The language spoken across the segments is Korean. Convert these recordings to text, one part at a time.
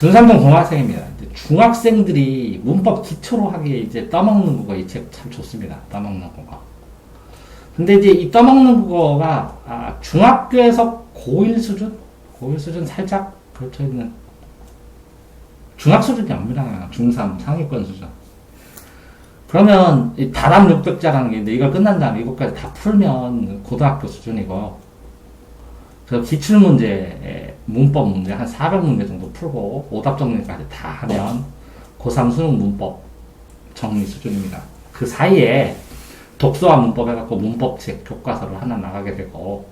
전산동 공학생입니다. 중학생들이 문법 기초로 하기에 이제 떠먹는 국어 이 책 참 좋습니다. 떠먹는 국어. 근데 이제 이 떠먹는 국어가 아, 중학교에서 고1 수준? 고1 수준 살짝 걸쳐 있는 중학 수준이 아니라 중3 상위권 수준. 그러면 이 다담 600자라는 게 있는데 이걸 끝난 다음에 이것까지 다 풀면 고등학교 수준이고 그 기출문제, 문법 문제 한 400문제 정도 풀고 오답 정리까지 다 하면 고3 수능 문법 정리 수준입니다. 그 사이에 독서와 문법 해갖고 문법책 교과서를 하나 나가게 되고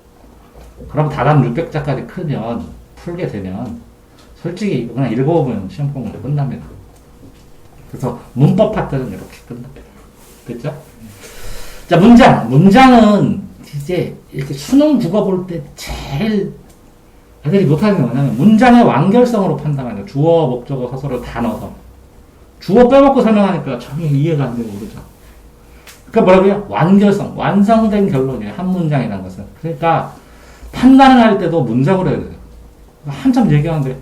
그럼 다담 600자까지 크면 풀게 되면 솔직히 그냥 읽어보면 시험 공부 끝납니다. 그래서 문법 파트는 이렇게 끝납니다. 됐죠? 자, 문장. 문장은 이제 이렇게 수능 국어 볼 때 제일 애들이 못하는 게 뭐냐면 문장의 완결성으로 판단하죠. 주어, 목적어, 서술을 다 넣어서. 주어 빼먹고 설명하니까 전혀 이해가 안 되고 그러죠. 그러니까 뭐라고요? 완결성, 완성된 결론이에요. 한 문장이라는 것은. 그러니까 판단을 할 때도 문장으로 해야 돼요. 한참 얘기하는데,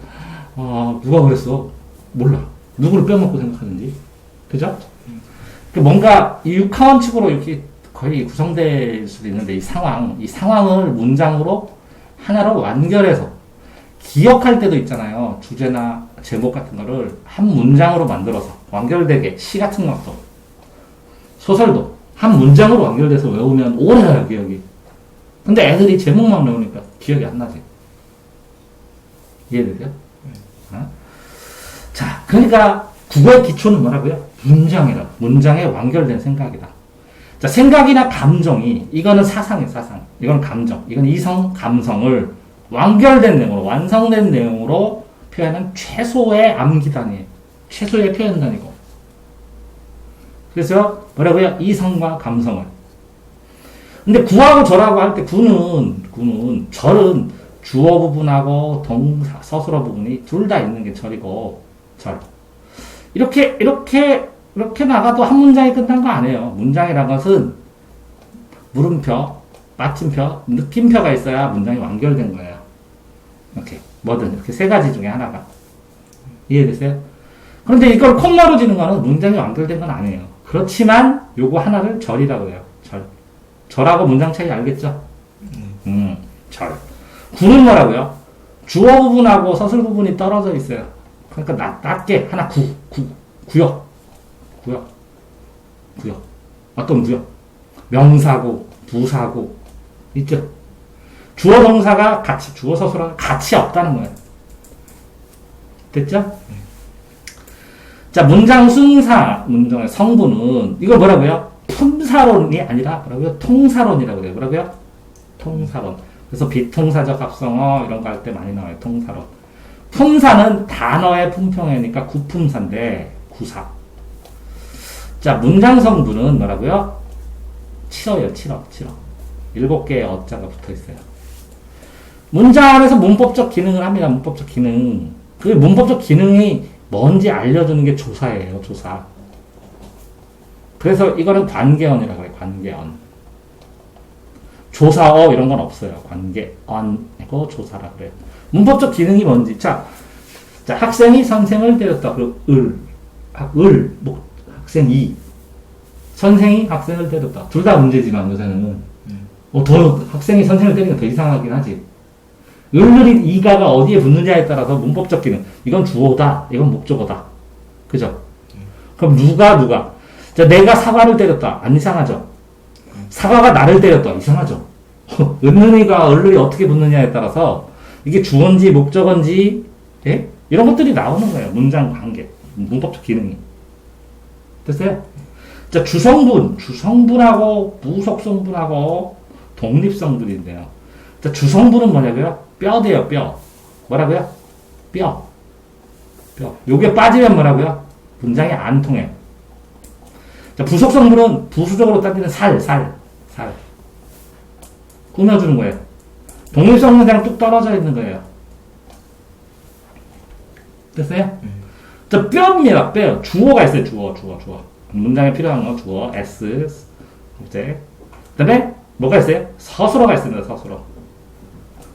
어, 누가 그랬어? 몰라. 누구를 빼먹고 생각하는지. 그죠? 그 뭔가 이 육하원칙으로 이렇게 거의 구성될 수도 있는데 이 상황, 이 상황을 문장으로 하나로 완결해서 기억할 때도 있잖아요. 주제나 제목 같은 거를 한 문장으로 만들어서 완결되게 시 같은 것도 소설도 한 문장으로 완결돼서 외우면 오래 가요, 기억이. 근데 애들이 제목만 외우니까 기억이 안 나지. 이해되세요? 어? 자, 그러니까 국어의 기초는 뭐라고요? 문장이라. 문장에 완결된 생각이다. 자, 생각이나 감정이, 이거는 사상이에요, 사상. 이건 감정. 이건 이성, 감성을 완결된 내용으로, 완성된 내용으로 표현한 최소의 암기단이에요. 최소의 표현단이고. 그래서 뭐라고요? 이성과 감성을. 근데 구하고 절하고 할 때 구는, 구는, 절은 주어 부분하고 동사, 서술어 부분이 둘 다 있는 게 절이고, 절. 이렇게, 이렇게, 이렇게 나가도 한 문장이 끝난 거 아니에요. 문장이란 것은 물음표, 마침표, 느낌표가 있어야 문장이 완결된 거예요. 이렇게, 뭐든, 이렇게 세 가지 중에 하나가. 이해되세요? 그런데 이걸 콤마로 지는 거는 문장이 완결된 건 아니에요. 그렇지만 요거 하나를 절이라고 해요. 절. 절하고 문장 차이 알겠죠? 음, 절. 구는 뭐라고요? 주어 부분하고 서술 부분이 떨어져 있어요. 그러니까 낮, 낮게 하나 구, 구, 구역, 구역. 어떤 구역? 명사고, 부사고, 있죠? 주어 동사가 같이, 주어 서술하고 같이 없다는 거예요. 됐죠? 자, 문장 순사, 문장의 성분은, 이거 뭐라고요? 품사론이 아니라 뭐라고요? 통사론이라고 해요. 뭐라고요? 통사론. 그래서 비통사적 합성어 이런 거 할 때 많이 나와요. 통사론. 품사는 단어의 품평이니까 구품사인데 구사. 자, 문장 성분은 뭐라고요? 7어예요. 7어. 7어. 일곱 개의 어자가 붙어 있어요. 문장 안에서 문법적 기능을 합니다. 문법적 기능. 그 문법적 기능이 뭔지 알려주는 게 조사예요. 조사. 그래서 이거는 관계언이라고 해요. 관계언. 조사어 이런 건 없어요. 관계언이고 조사라 그래요. 문법적 기능이 뭔지. 자, 자 학생이 선생을 때렸다. 그 을, 학, 을, 목, 학생 이. 선생이 학생을 때렸다. 둘 다 문제지만 요새는. 어, 더 학생이 선생을 때리는 게더 이상하긴 하지. 을을이 이가가 어디에 붙느냐에 따라서 문법적 기능. 이건 주어다. 이건 목적어다. 그죠? 그럼 누가 누가? 자, 내가 사과를 때렸다. 안 이상하죠? 사과가 나를 때렸다. 이상하죠? 은은이가 을을이 어떻게 붙느냐에 따라서 이게 주어인지 목적어인지 예? 이런 것들이 나오는 거예요. 문장 관계, 문법적 기능이. 됐어요? 자, 주성분, 주성분하고 부속성분하고 독립성분인데요. 자, 주성분은 뭐냐고요? 뼈대요, 뼈. 뭐라고요? 뼈. 뼈. 요게 빠지면 뭐라고요? 문장이 안 통해. 자, 부속성분은 부수적으로 따지면 살, 살, 살. 꾸며주는 거예요. 독립성은 그냥 뚝 떨어져 있는 거예요. 됐어요? 자, 뼈입니다, 뼈. 주어가 있어요, 주어, 주어, 주어. 문장에 필요한 거, 주어, S, 이제. 그 다음에, 뭐가 있어요? 서술어가 있습니다, 서술어.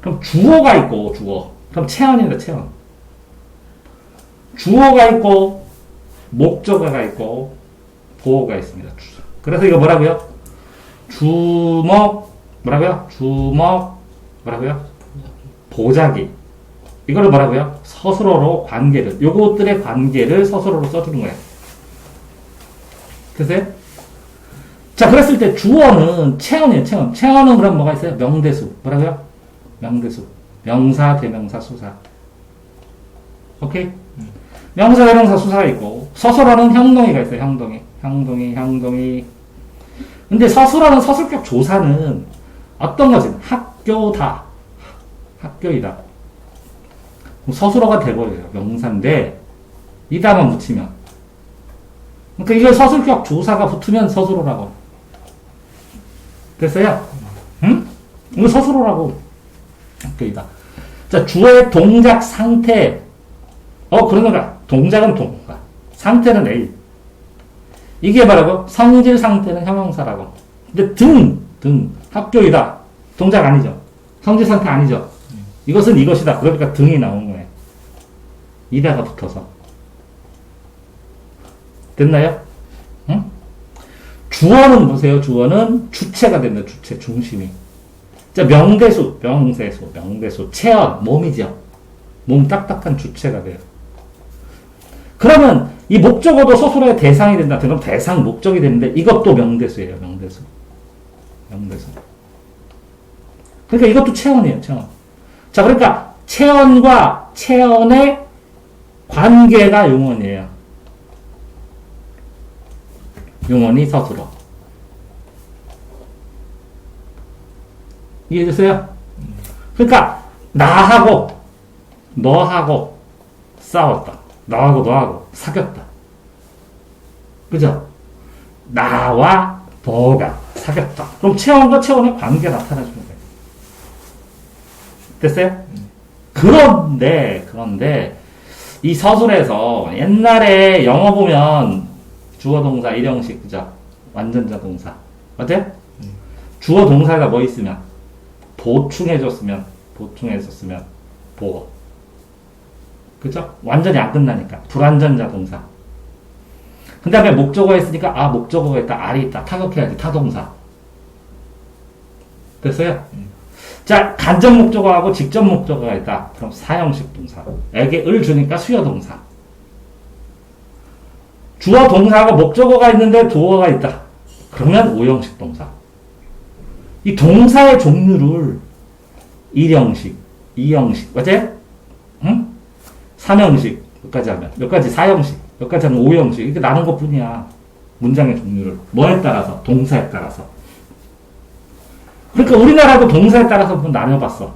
그럼 주어가 있고, 주어. 그럼 체언입니다, 체언. 주어가 있고 목적어가 있고 보어가 있습니다. 주- 그래서 이거 뭐라고요? 주먹 뭐라고요? 주먹 뭐라고요? 보자기 이거를 뭐라고요? 서술어로 관계를 요것들의 관계를 서술어로 써주는 거예요. 됐어요? 자 그랬을 때 주어는 체언이에요 체언 체언은 그럼 뭐가 있어요? 명대수 뭐라고요? 명대수 명사 대명사 수사 오케이? 명사 대명사 수사가 있고 서술어는 형동이가 있어요 형동이 형동이 형동이 근데 서술어는 서술격 조사는 어떤 거지? 학교다 학교이다 서술어가 돼버려요. 명사인데 이다만 붙이면. 그러니까 이걸 서술격 조사가 붙으면 서술어라고. 됐어요? 응? 이거 서술어라고. 학교이다. 자 주어의 동작 상태. 어 그러는가 동작은 동가 상태는 A. 이게 뭐라고? 성질 상태는 형용사라고. 근데 등, 등. 학교이다. 동작 아니죠. 성질 상태 아니죠 이것은 이것이다 그러니까 등이 나온 거예요 이다가 붙어서 됐나요? 응? 주어는 보세요 주어는 주체가 된다 주체 중심이 자 명대수 명세수 명대수 체언 몸이죠 몸 딱딱한 주체가 돼요 그러면 이 목적어도 서술어의 대상이 된다. 그럼 대상 목적이 되는데 이것도 명대수예요. 명대수. 명대수. 그러니까 이것도 체언이에요. 체언. 자, 그러니까 체언과 체언의 관계가 용언이에요. 용언이 서술어. 이해되세요? 그러니까 나하고 너하고 싸웠다. 너하고 너하고 사귀었다. 그죠? 나와 너가 사귀었다. 그럼 체온과 체온의 나타나주는 거예요. 됐어요? 그런데, 그런데, 이 서술에서 옛날에 영어 보면 주어 동사 일형식, 그죠? 완전자 동사. 어때? 주어 동사가 뭐 있으면? 보충해줬으면, 보충해줬으면, 보어. 그죠? 완전히 안 끝나니까. 불완전자 동사. 그 다음에 목적어가 있으니까, 아, 목적어가 있다, 알이 있다. 타격해야지, 타동사. 됐어요? 자, 간접 목적어하고 직접 목적어가 있다. 그럼 사형식 동사. 에게 을 주니까 수요 동사. 주어 동사하고 목적어가 있는데 도어가 있다. 그러면 오형식 동사. 이 동사의 종류를 1형식, 2형식, 맞지? 응? 3형식, 몇 가지 하면, 몇 가지 4형식, 몇 가지 하면 5형식, 이렇게 나눈 것 뿐이야. 문장의 종류를. 뭐에 따라서? 동사에 따라서. 그러니까 우리나라도 동사에 따라서 나눠봤어.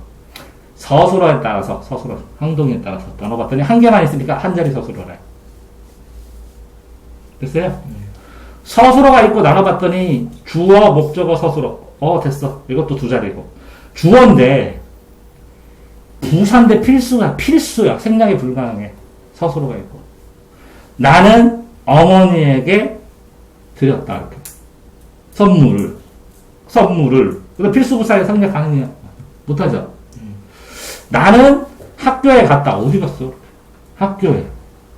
서술어에 따라서, 서술어, 항동에 따라서 나눠봤더니 한 개만 있으니까 한 자리 서술어래. 됐어요? 서술어가 있고 나눠봤더니 주어, 목적어, 서술어. 어, 됐어. 이것도 두 자리고. 주어인데, 부사인데 필수야. 필수야. 생략이 불가능해. 서술어가 있고. 나는 어머니에게 드렸다. 이렇게. 선물을. 선물을. 그래서 필수 부사에 생략 가능해요. 못하죠? 나는 학교에 갔다. 어디 갔어? 학교에.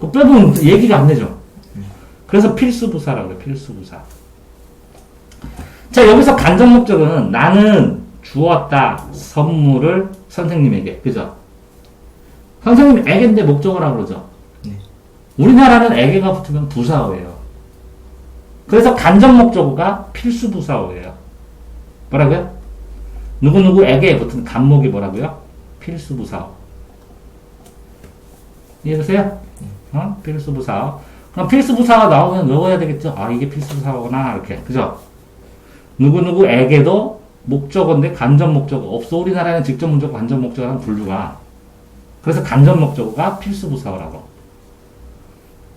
그 빼면 얘기가 안 되죠? 그래서 필수 부사라고 그래. 필수 부사. 자, 여기서 간접 목적은 나는 주었다. 선물을 선생님에게. 그죠? 선생님에게인데 목적어라고 그러죠? 네. 우리나라는 에게가 붙으면 부사어예요. 그래서 간접 목적어가 필수 부사어예요. 뭐라고요? 누구누구에게 붙은 간목이 뭐라고요? 필수 부사어. 이해되세요? 어? 필수 부사어. 그럼 필수 부사가 나오면 외워야 되겠죠? 아, 이게 필수 부사어구나. 이렇게. 그죠? 누구누구에게도 목적어인데 간접 목적어 없어. 우리나라는 직접 목적어, 간접 목적어랑 분류가. 그래서 간접 목적어가 필수 부사어라고.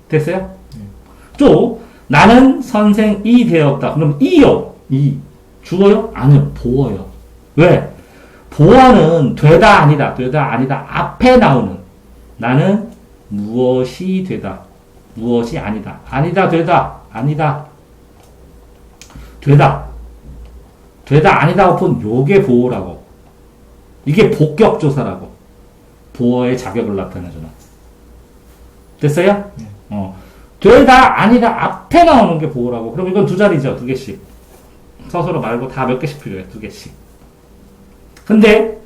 됐어요? 또 나는 선생이 되었다. 그럼 이요. 이. 주어요? 아니요. 보어요. 왜? 보어는 되다 아니다. 되다 아니다. 앞에 나오는 나는 무엇이 되다. 무엇이 아니다. 아니다 되다. 아니다. 되다. 되다 아니다 오픈 요게 보호라고. 이게 복격조사라고. 보어의 자격을 나타내주는. 됐어요? 네. 어. 되다 아니다 앞에 나오는 게 보호라고. 그럼 이건 두 자리죠. 두 개씩. 서술어 말고 다 몇 개씩 필요해. 두 개씩. 근데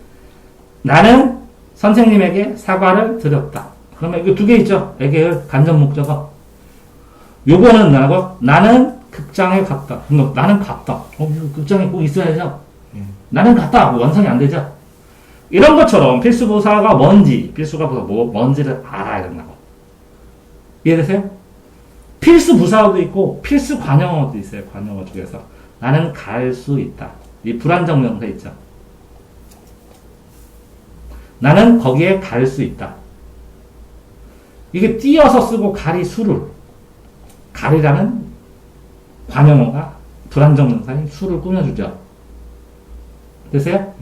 나는 선생님에게 사과를 드렸다. 그러면 이거 두 개 있죠? 애계열 간접 목적어. 요거는 나고 나는 극장에 갔다. 그럼 나는 갔다. 어, 극장에 꼭 있어야죠. 예. 나는 갔다. 뭐 완성이 안 되죠. 이런 것처럼 필수 부사가 뭔지, 필수가 부사 뭐 뭔지를 알아야 된다고. 이해되세요? 필수 부사어도 있고 필수 관형어도 있어요. 관형어 중에서 나는 갈 수 있다. 이 불안정 명사 있죠. 나는 거기에 갈 수 있다. 이게 띄어서 쓰고 가리 수를 가리라는 관형어가 불안정 명사인 수를 꾸며주죠. 됐어요?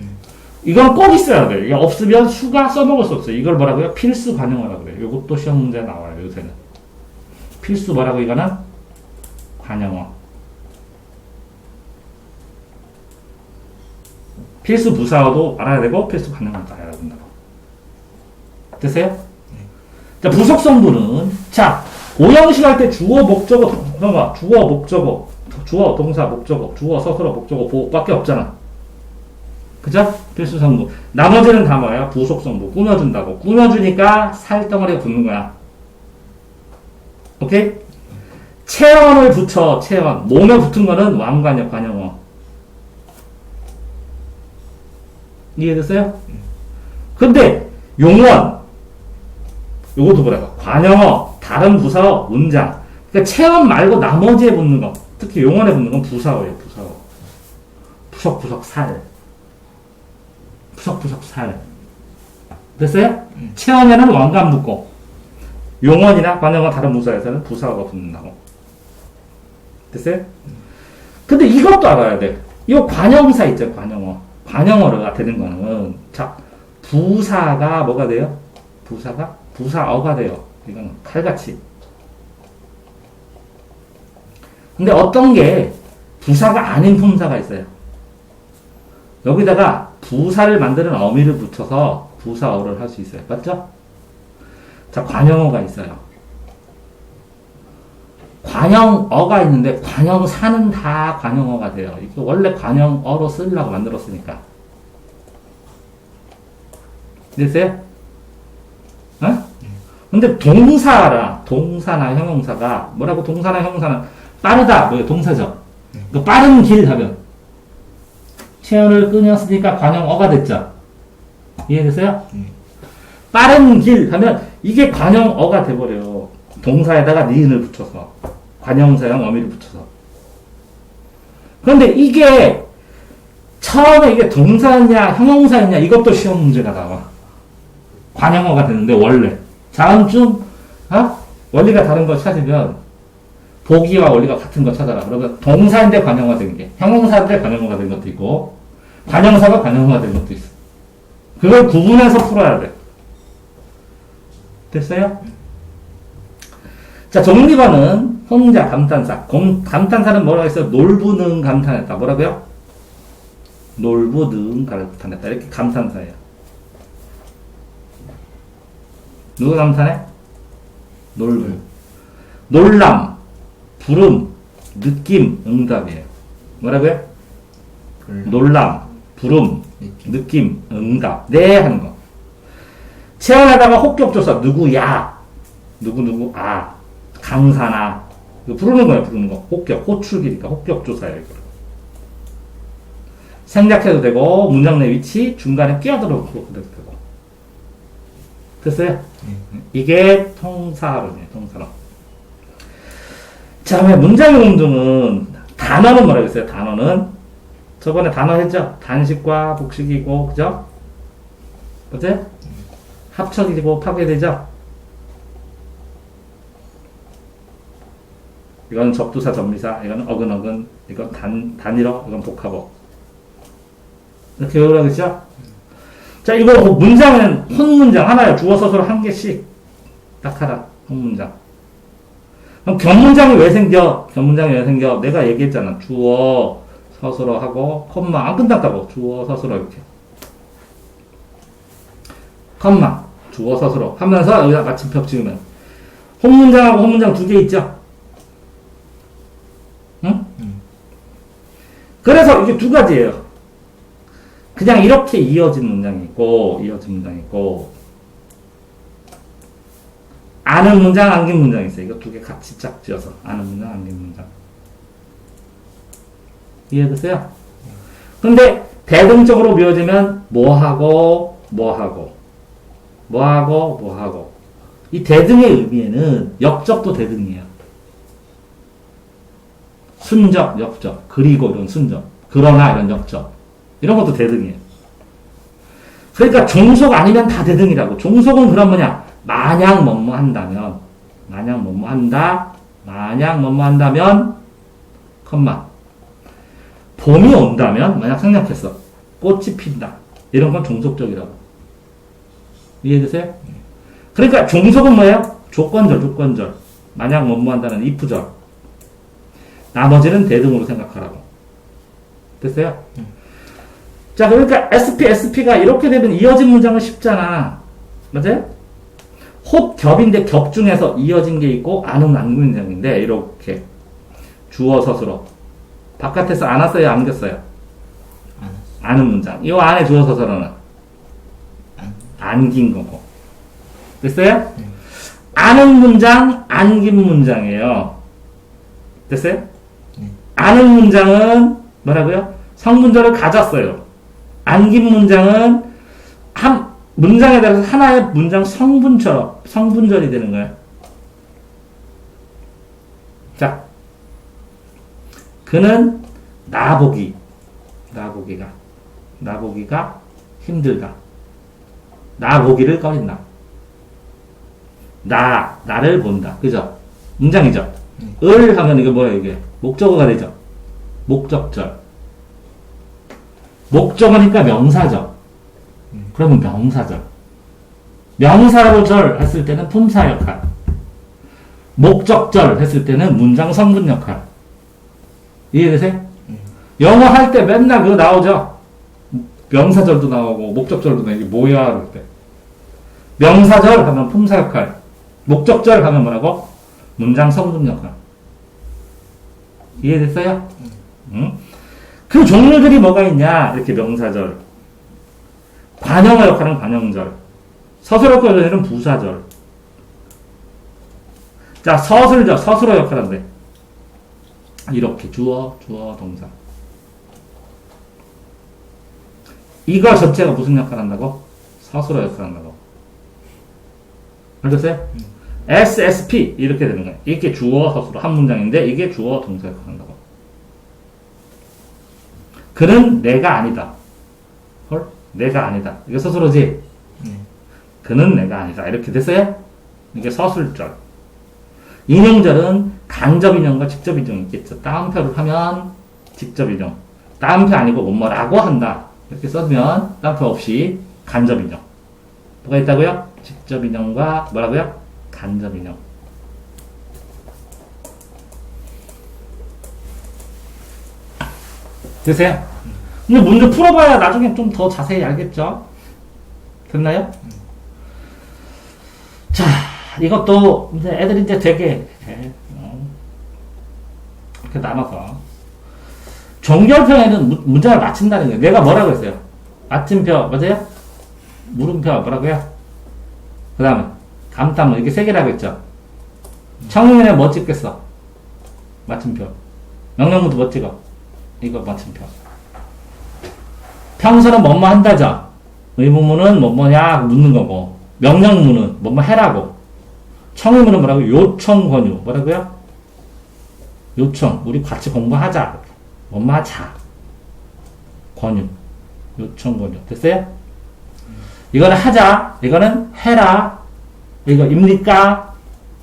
이건 꼭 있어야 돼요. 이게 없으면 수가 써먹을 수 없어요. 이걸 뭐라고요? 필수 관형어라고 그래요. 이것도 시험 문제 나와요, 요새는. 필수 뭐라고 이거는? 관형어. 필수 부사어도 알아야 되고, 필수 관형어도 알아야 된다고. 됐어요? 자, 부속 성분은, 자, 오형식 할 때 주어, 목적어, 동사, 주어, 목적어, 주어, 동사, 목적어, 주어, 서술어, 목적어, 보호밖에 없잖아. 그죠? 필수 성분. 나머지는 다 뭐야? 부속 성분. 꾸며준다고. 꾸며주니까 살덩어리가 붙는 거야. 오케이? 체언을 붙여, 체언. 몸에 붙은 거는 왕관역, 관형어. 이해됐어요? 근데, 용원. 요것도 뭐라 고? 관형어, 다른 부사어, 문장. 그러니까 체언 말고 나머지에 붙는 거. 특히 용언에 붙는 건 부사어예요, 부사어. 부석부석 살. 푸석푸석 살. 됐어요? 체험에는 왕관 붙고, 용언이나 관형어 다른 부사에서는 부사어가 붙는다고. 됐어요? 근데 이것도 알아야 돼. 이거 관형사 있죠, 관형어. 관형어가 되는 거는, 자, 부사가 뭐가 돼요? 부사가? 부사어가 돼요. 이거는 칼같이. 근데 어떤 게 부사가 아닌 품사가 있어요. 여기다가 부사를 만드는 어미를 붙여서 부사어를 할 수 있어요. 맞죠? 자, 관형어가 있어요. 관형어가 있는데 관형사는 다 관형어가 돼요. 이거 원래 관형어로 쓰려고 만들었으니까. 됐어요? 어? 근데 동사라, 동사나 형용사가, 뭐라고 동사나 형용사는 빠르다, 뭐예요? 동사죠? 그 빠른 길 하면, 체온을 끊었으니까 관형어가 됐죠. 이해됐어요? 음. 빠른 길 하면 이게 관형어가 돼버려요. 동사에다가 니은을 붙여서 관형사형 어미를 붙여서. 그런데 이게 처음에 이게 동사냐 형용사냐 이것도 시험 문제가 나와. 관형어가 되는데 원래 다음쯤 어? 원리가 다른 거 찾으면 보기와 원리가 같은 거 찾아라. 그러면 동사인데 관형화 된 게, 형용사인데 관형화가 된 것도 있고, 관형사가 관형화가 된 것도 있어. 그걸 구분해서 풀어야 돼. 됐어요? 자, 정리반은 혼자 감탄사. 공- 감탄사는 뭐라고 했어요? 놀부능 감탄했다. 뭐라고요? 놀부능 감탄했다. 이렇게 감탄사예요. 누가 감탄해? 놀부. 놀람, 부름, 느낌, 응답이에요. 뭐라고요? 그 놀람, 부름, 느낌. 느낌, 응답. 네 하는 거. 체험하다가 혹격조사 누구야? 누구 누구 아 강사나 이거 부르는 거예요 부르는 거 혹격 호출기니까 혹격조사예요 이거. 생략해도 되고 문장 내 위치 중간에 끼어들어도 되고 됐어요? 이게 통사론이에요 통사론. 자, 왜 문장의 공등은 단어는 뭐라고 했어요? 단어는 저번에 단어 했죠? 단식과 복식이고, 그죠? 그죠? 합쳐지고 파괴되죠? 이건 접두사, 접미사, 이건 어근어근, 이건 단, 단일어, 이건 복합어. 이렇게 외우라고 했죠? 자, 이거 문장은 혼문장 하나요. 주어 서술 한 개씩 딱 하라. 혼문장. 그럼 견문장이 왜 생겨? 견문장이 왜 생겨? 내가 얘기했잖아. 주어, 서술어 하고, 콤마, 안 끝났다고. 주어, 서술어 이렇게. 콤마, 주어, 서술어 하면서 여기다 마침표 찍으면. 홈문장하고 홈문장 두 개 있죠? 응? 음. 그래서 이게 두 가지예요. 그냥 이렇게 이어진 문장이 있고, 이어진 문장이 있고, 아는 문장, 안긴 문장이 있어요. 이거 두 개 같이 짝 지어서. 아는 문장, 안긴 문장. 이해됐어요? 근데, 대등적으로 미어지면, 뭐하고, 뭐하고, 뭐하고, 뭐하고. 이 대등의 의미에는 역적도 대등이에요. 순적, 역적, 그리고 이런 순적, 그러나 이런 역적. 이런 것도 대등이에요. 그러니까 종속 아니면 다 대등이라고. 종속은 그럼 뭐냐? 만약 뭐뭐 한다면, 만약 뭐뭐 한다, 만약 뭐뭐 한다면, 컴마. 봄이 온다면, 만약 생략했어. 꽃이 핀다. 이런 건 종속적이라고. 이해되세요? 그러니까 종속은 뭐예요? 조건절, 조건절. 만약 뭐뭐 한다는 if절. 나머지는 대등으로 생각하라고. 됐어요? 자, 그러니까 SP, SP가 이렇게 되면 이어진 문장은 쉽잖아. 맞아요? 혹 겹인데 겹 중에서 이어진 게 있고 안은 안 문장인데 이렇게 주어 서술어 바깥에서 안 왔어요 안 겼어요 안 왔어. 아는 문장 이 안에 주어 서술어는 안. 안긴 거고 됐어요? 네. 아는 문장 안긴 문장이에요 됐어요? 네. 아는 문장은 뭐라고요? 성분절을 가졌어요. 안긴 문장은 한 문장에 따라서 하나의 문장 성분처럼 성분절이 되는 거예요. 자, 그는 나보기 나보기가 나보기가 힘들다. 나보기를 꺼린다. 나 나를 본다. 그죠? 문장이죠. 을 하면 이게 뭐예요 이게 목적어가 되죠. 목적절. 목적어니까 명사죠. 그러면 명사절. 명사로 절 했을 때는 품사 역할. 목적절 했을 때는 문장 성분 역할. 이해되세요? 영어 할 때 맨날 그거 나오죠? 명사절도 나오고, 목적절도 나오고, 이게 뭐야? 그럴 때. 명사절 하면 품사 역할. 목적절 하면 뭐라고? 문장 성분 역할. 이해됐어요? 응? 그 종류들이 뭐가 있냐? 이렇게 명사절. 관형어 역할은 관형절. 서술어 역할은 부사절. 자, 서술절, 서술어 역할인데. 이렇게 주어, 주어, 동사. 이거 전체가 무슨 역할 한다고? 서술어 역할 한다고. 알겠어요? SSP 이렇게 되는 거예요. 이게 주어 서술어 한 문장인데 이게 주어 동사 역할 한다고. 그는 내가 아니다. 헐? 내가 아니다. 이게 서술어지? 네. 그는 내가 아니다. 이렇게 됐어요? 이게 서술절. 인용절은 간접 인용과 직접 인용이 있겠죠. 따옴표를 하면 직접 인용. 따옴표 아니고 뭐뭐라고 한다. 이렇게 써두면 따옴표 없이 간접 인용. 뭐가 있다고요? 직접 인용과 뭐라고요? 간접 인용. 되세요? 근데 문제 풀어봐야 나중에 좀 더 자세히 알겠죠? 됐나요? 자, 이것도 이제 애들이 이제 되게 예, 어, 이렇게 나눠서 종결편에는 무- 문장을 맞춘다는 거예요. 내가 뭐라고 했어요? 맞춤표 맞아요? 물음표 뭐라고요? 그 다음에 감탄문 이렇게 세 개라고 했죠. 청문회에 뭐 찍겠어? 맞춤표. 명령문도 뭐 찍어? 이거 맞춤표. 평소는 뭐뭐 한다죠. 의문문은 뭐뭐냐 묻는 거고 명령문은 뭐뭐 해라고. 청의문은 뭐라고? 요청 권유. 뭐라고요? 요청. 우리 같이 공부하자. 뭐뭐 하자. 권유. 요청 권유. 됐어요? 이거는 하자. 이거는 해라. 이거 입니까?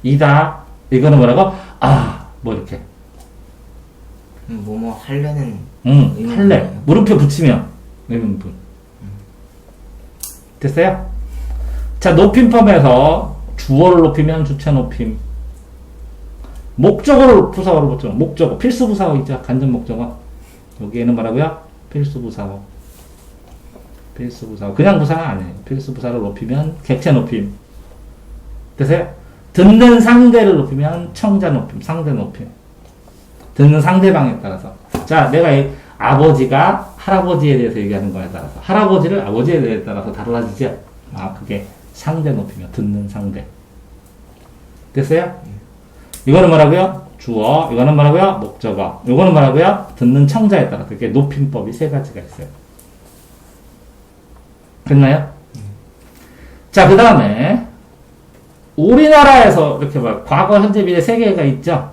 이다. 이거는 뭐라고? 아, 뭐 이렇게. 음, 뭐뭐 하려는 응. 할래. 물음표 붙이면 의문문. 됐어요? 자, 높임법에서 주어를 높이면 주체 높임. 목적어를 부사어로 붙죠. 목적어. 필수 부사어 있죠. 간접 목적어. 여기에는 뭐라고요? 필수 부사어. 필수 부사어. 그냥 부사가 아니에요. 필수 부사를 높이면 객체 높임. 됐어요? 듣는 상대를 높이면 청자 높임, 상대 높임. 듣는 상대방에 따라서. 자, 내가 이 아버지가 할아버지에 대해서 얘기하는 거에 따라서 할아버지를 아버지에 대해 따라서 달라지죠. 아, 그게 상대 높이면 듣는 상대. 됐어요? 이거는 뭐라고요? 주어. 이거는 뭐라고요? 목적어. 이거는 뭐라고요? 듣는 청자에 따라서 이게 높임법이 세 가지가 있어요. 됐나요? 자, 그 다음에 우리나라에서 이렇게 막 과거, 현재, 미래 세 개가 있죠.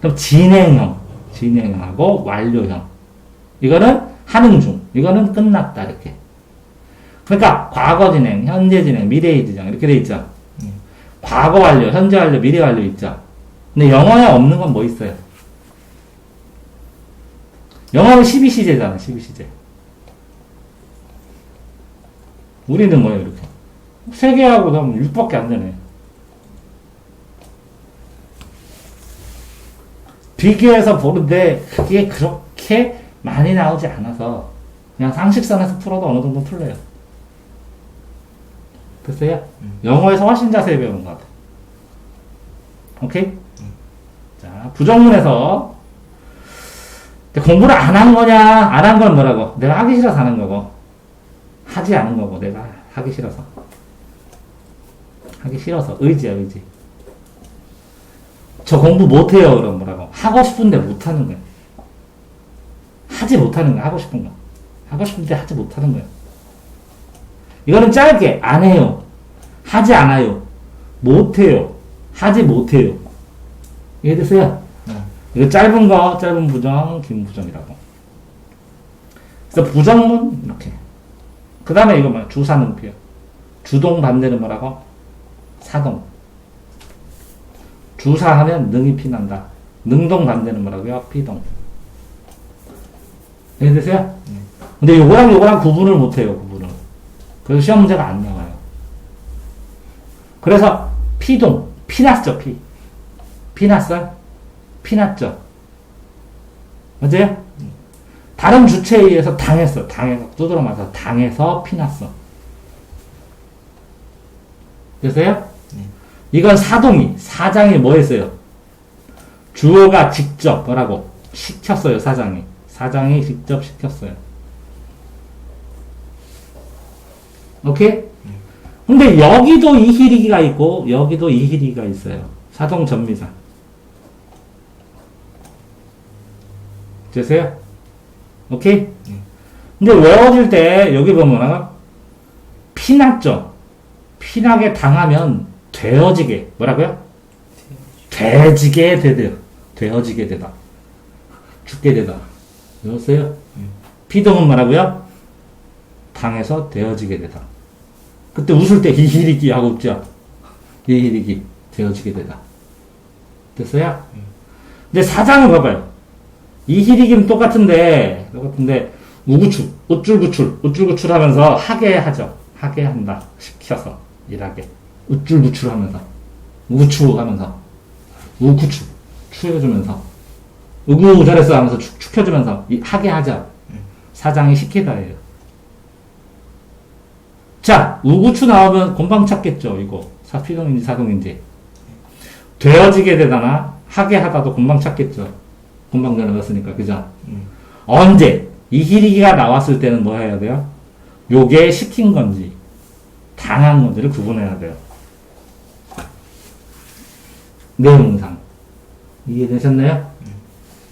그럼 진행형, 진행하고 완료형. 이거는 하는 중, 이거는 끝났다 이렇게. 그러니까 과거 진행, 현재 진행, 미래 진행 이렇게 돼 있죠. 과거 완료, 현재 완료, 미래 완료 있죠. 근데 영어에 없는 건 뭐 있어요? 영어는 12시제잖아, 12시제. 우리는 뭐예요, 이렇게? 세 개하고 나면 6밖에 안 되네. 비교해서 보는데 그게 그렇게 많이 나오지 않아서 그냥 상식선에서 풀어도 어느 정도 풀려요. 됐어요? 영어에서 훨씬 자세히 배우는 것 같아. 오케이? 자, 부정문에서 공부를 안 한 거냐, 안 한 건 뭐라고? 내가 하기 싫어서 하는 거고, 하지 않은 거고, 내가 하기 싫어서. 하기 싫어서. 의지야, 의지. 저 공부 못해요, 그럼 뭐라고? 하고 싶은데 못하는 거야. 하지 못하는 거야, 하고 싶은 거. 하고 싶은데 하지 못하는 거야. 이거는 짧게, 안 해요. 하지 않아요. 못해요. 하지 못해요. 이해되세요? 이거 짧은 거, 짧은 부정, 긴 부정이라고. 그래서 부정문, 이렇게. 그 다음에 이거 뭐야? 주사능피요. 주동 반대는 뭐라고? 사동. 주사하면 능이 피난다. 능동 반대는 뭐라고요? 피동. 이해되세요? 근데 요거랑 요거랑 구분을 못해요, 구분을. 그래서 시험 문제가 안 나와요. 그래서 피동, 피났죠, 피. 피났어요? 피났죠? 맞아요? 다른 주체에 의해서 당했어. 당해서, 두드러 맞아서 당해서 피났어. 되세요? 이건 사동이, 사장이 뭐 했어요? 주어가 직접 뭐라고? 시켰어요, 사장이. 사장이 직접 시켰어요. 오케이? 근데 여기도 이희리기가 있고, 여기도 이희리기가 있어요. 사동 전미사. 되세요? 오케이? 근데 외워질 때, 여기 보면, 피났죠? 피나게 당하면 되어지게, 뭐라고요? 되지게 되대요. 되어지게 되다. 죽게 되다. 외웠어요? 피동은 뭐라고요? 당해서 되어지게 되다. 그때 웃을 때 히히리기 하고 웃죠? 히히리기. 되어지게 되다. 됐어요? 근데 사장을 봐봐요. 이히리기는 똑같은데, 똑같은데, 우구출, 우쭐구출, 우쭐구출 하면서 하게 하죠. 하게 한다. 시켜서, 일하게. 우쭐구출 하면서. 우추 하면서. 우구추. 추해주면서. 우구 잘했어 하면서 축, 축혀주면서. 이, 하게 하죠. 사장이 시키다예요. 자, 우구추 나오면 금방 찾겠죠, 이거. 사피동인지 사동인지. 되어지게 되다나, 하게 하다도 금방 찾겠죠. 금방 전해봤으니까, 그죠? 언제? 이 희리기가 나왔을 때는 뭐 해야 돼요? 요게 시킨 건지, 당한 건지를 구분해야 돼요. 내용상. 이해되셨나요?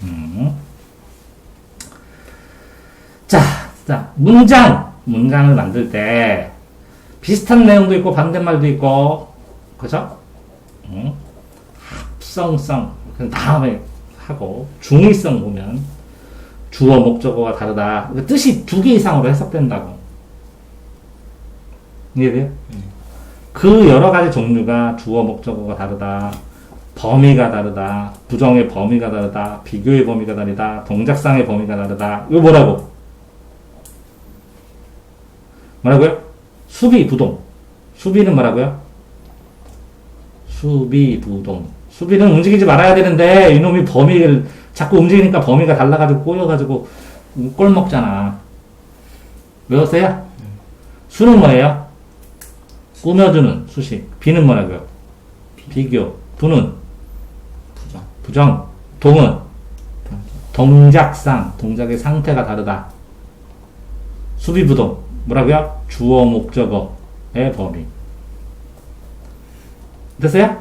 음. 자, 자, 문장. 문장을 만들 때, 비슷한 내용도 있고, 반대말도 있고, 그죠? 음. 합성성. 그 다음에 하고, 중의성 보면, 주어, 목적어가 다르다. 그 뜻이 두 개 이상으로 해석된다고. 이해돼요? 그 여러 가지 종류가 주어, 목적어가 다르다. 범위가 다르다. 부정의 범위가 다르다. 비교의 범위가 다르다. 동작상의 범위가 다르다. 이거 뭐라고? 뭐라고요? 수비, 부동. 수비는 뭐라고요? 수비, 부동. 수비는 움직이지 말아야 되는데, 이놈이 범위를 자꾸 움직이니까 범위가 달라가지고 꼬여가지고 꼴 먹잖아. 외웠어요? 수는 뭐예요? 꾸며주는 수식. 비는 뭐라고요? 비교. 부는 부정. 동은 병. 동작상. 동작의 상태가 다르다. 수비부동. 뭐라고요? 주어, 목적어의 범위. 됐어요?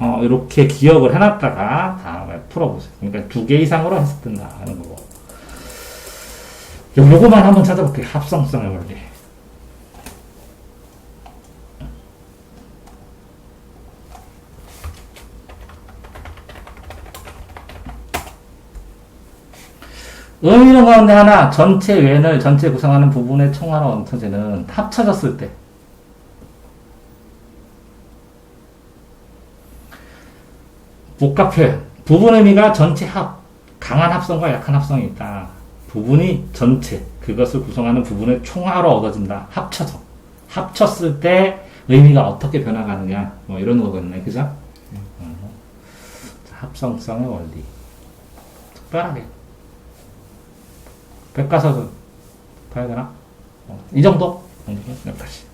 어, 이렇게 기억을 해놨다가 다음에 풀어보세요. 그러니까 두 개 이상으로 해석된다 하는 거고. 요- 요거만 한번 찾아볼게요. 합성성의 원리. 의미는 가운데 하나, 전체 외를 전체 구성하는 부분의 총화로 얹혀지는 합쳐졌을 때. 복합 표현. 부분 의미가 전체 합. 강한 합성과 약한 합성이 있다. 부분이 전체. 그것을 구성하는 부분의 총화로 얻어진다. 합쳐서. 합쳤을 때 의미가 어떻게 변화가느냐. 뭐 이런 거거든요. 그죠? 어. 자, 합성성의 원리. 특별하게. 백과사전 봐야 되나? 어, 이 정도? 여기까지.